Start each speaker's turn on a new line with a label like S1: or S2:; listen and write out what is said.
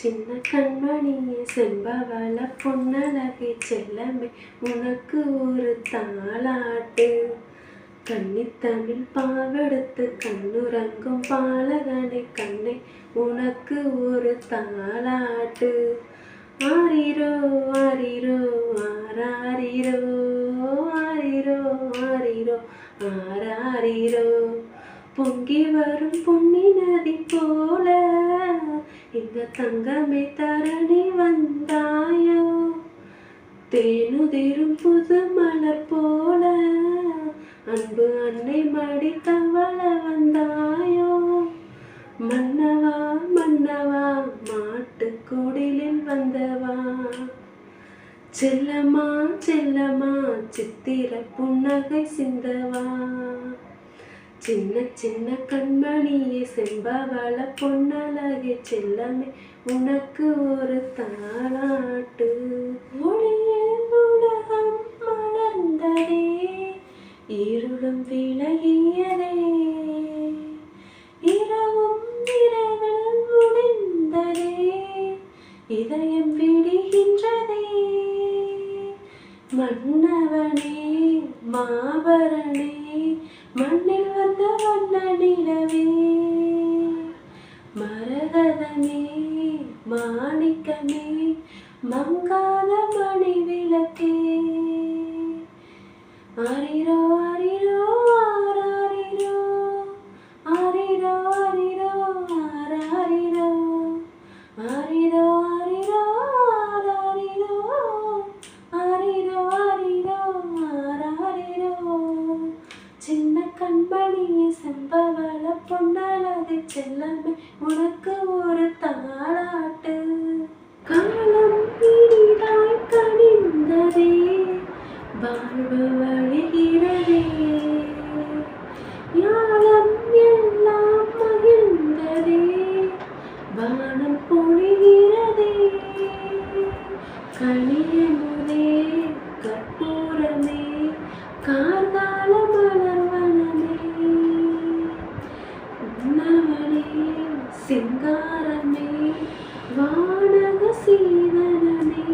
S1: சின்ன கண்மணியே செம்பவள பொன்னழகை செல்லமே உனக்கு ஒரு தாளாட்டு. கன்னித்தமிழ் பாவெடுத்து கண்ணுறங்கும் பாலகனை கண்ணை உனக்கு ஒரு தாளாட்டு. ஆரிரோ ஆரிரோ ஆராரிரோ ஆரிரோ ஆரிரோ ஆராரிரோ. பொங்கி வரும் பொன்னி நதி போல இந்த தங்கமே தரணி வந்தாயோ? தேனுதிரும் புது மலர் போல. அன்பு அன்னை மடி தவள வந்தாயோ? மன்னவா மன்னவா மாட்டுக்குடிலில் வந்தவா? செல்லம்மா செல்லம்மா சித்திர புன்னகை சிந்தவா? சின்ன சின்ன கண்மணியே செம்பவள பொன்னழகே செல்லமே உனக்கு ஒரு தாளாட்டு. ஒளியில் உலகம் மலர்ந்ததே இருளும் விலகியதே இரவும் இரவில் முடிந்ததே இதயம் விடுகின்றதே. மன்னவனே மாபரணே மாணிக்கமே மங்காத மணி விளக்கே. ஆரிரோ ஆரிரோ ஆராரிரோ ஆரிரோ ஆரிரோ ஆராரிரோ. ஆரிரோ ஆரிரோ ஆராரிரோ ஆரிரோ ஆரிரோ ஆராரிரோ. சின்ன கண்மணியே செம்பவள பொன்னழகு செல்லமே. உனக்கு வானம் பொழிகிறதே. கனியமுதே கற்பூரமே கார்கால மலர்வனமே உன்னவனே சிங்காரமே வானக சீவனமே